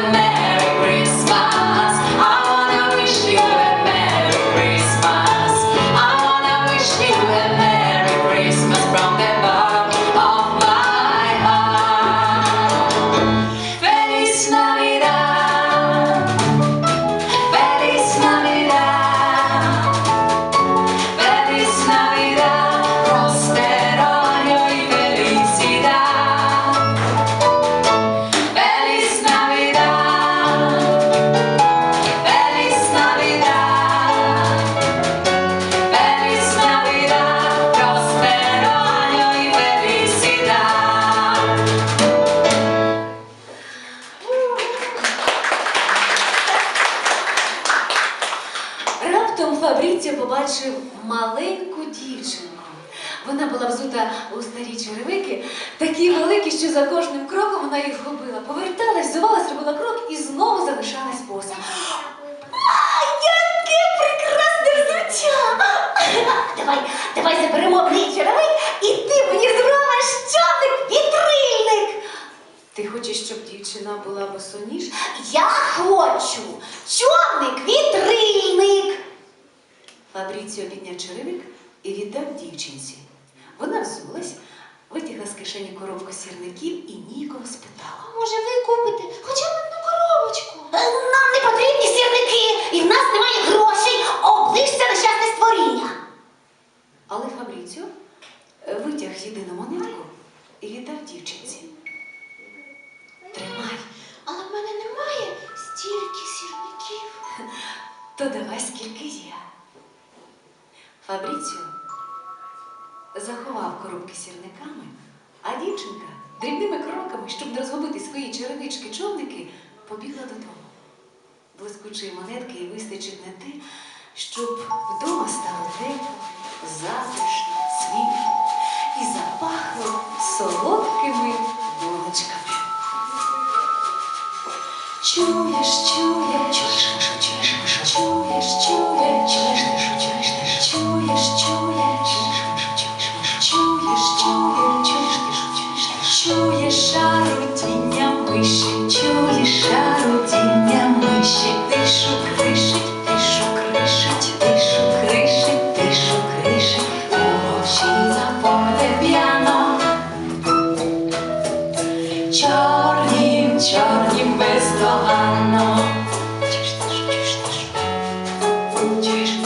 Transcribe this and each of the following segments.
when такі великі, що за кожним кроком вона їх губила. Поверталась, взувалась, робила крок і знову залишалась боса. А, яке прекрасне взуття! Давай, давай заберемо мій черевик, і ти мені зробиш човник вітрильник. Ти хочеш, щоб дівчина була босоніж? Я хочу човник вітрильник. Фабріціо підняв черевик і віддав дівчинці. Вона взулась, витягла з кишені коробку сірників і ніяково спитала. Може, ви купите хоча б одну коробочку? Нам не потрібні сірники, і в нас немає грошей. Оближся нещасне створіння. Але Фабріціо е, витяг єдину монетку і віддав дівчинці. Тримай, Але в мене немає стільки сірників. то давай скільки є. Фабріціо заховав коробки сірниками, а дівчинка дрібними кроками, щоб не розгубити свої черевички човники, побігла додому. Блискучої монетки їй вистачить на те, щоб вдома стало тепло, затишно, світло і запахло солодкими булочками. Чуєш, чуєш, Чуєш, тишу,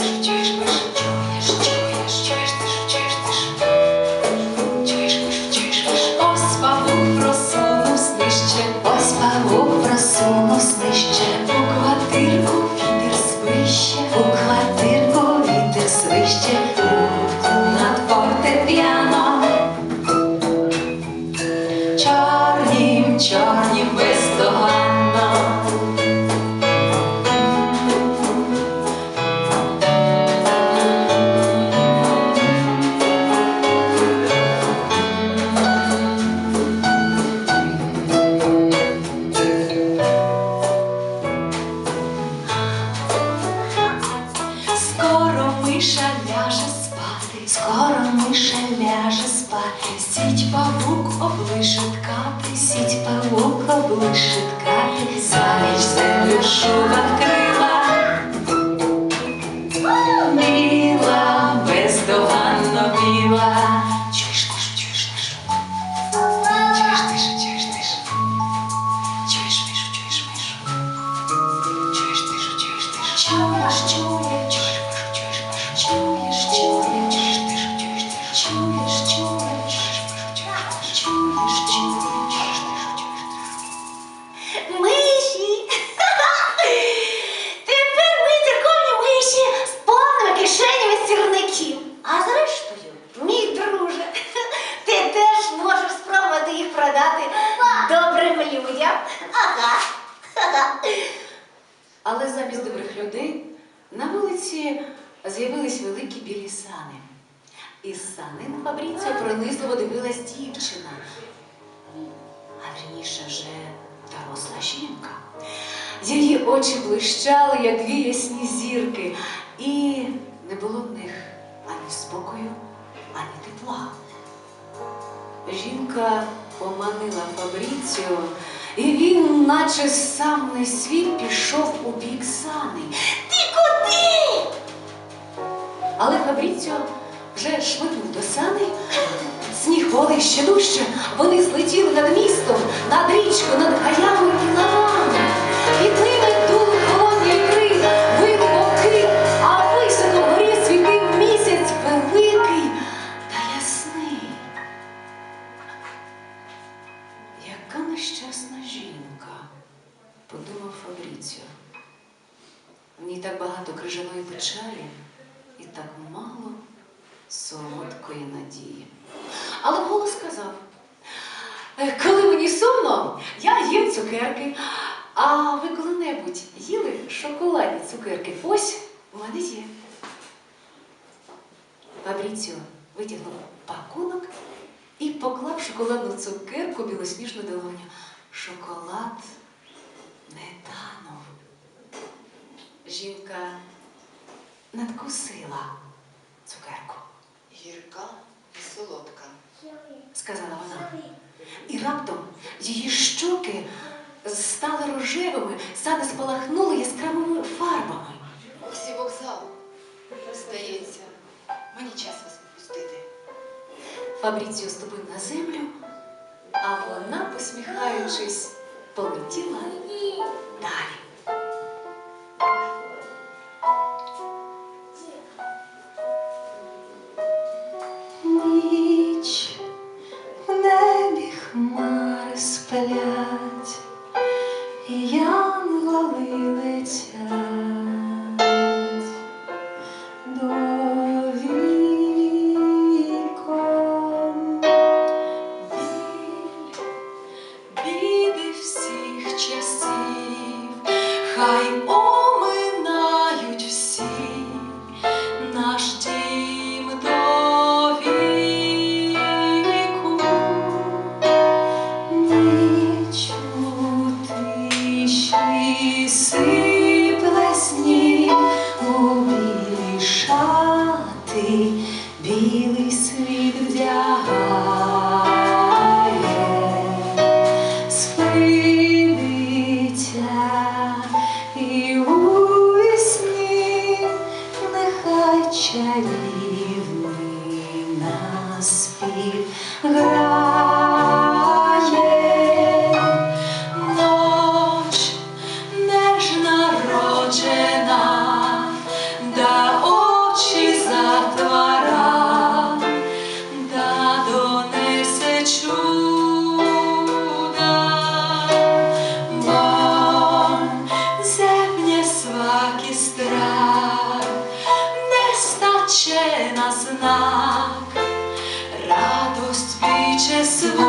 Чуєш, І на Фабріціо пронизливо дивилась дівчина. А вірніше вже доросла жінка. Її очі блищали, як дві ясні зірки, і не було в них ані спокою, ані тепла. Жінка поманила Фабріціо, і він, наче сам не світ, пішов у бік сани. Ти куди? Але Фабріціо вже швиднув до сани. Сніг голий ще дужче. Вони злетіли над містом, над річкою, над гаями і лавами. Солодкої надії. Але вголос сказав: «Е, коли мені сумно, я їм цукерки. А ви коли-небудь їли шоколадні цукерки? Ось У мене є. Фабріціо витягнув пакунок і поклав шоколадну цукерку білосніжну долоню. Шоколад не танув. Жінка надкусила цукерку, Гірка і солодка. сказала вона. І раптом її щоки стали рожевими, сади спалахнули яскравими фарбами. Всі вокзал. Здається, мені час вас відпустити. Фабріціо ступив на землю, а вона, посміхаючись, полетіла далі. Нехай стаче на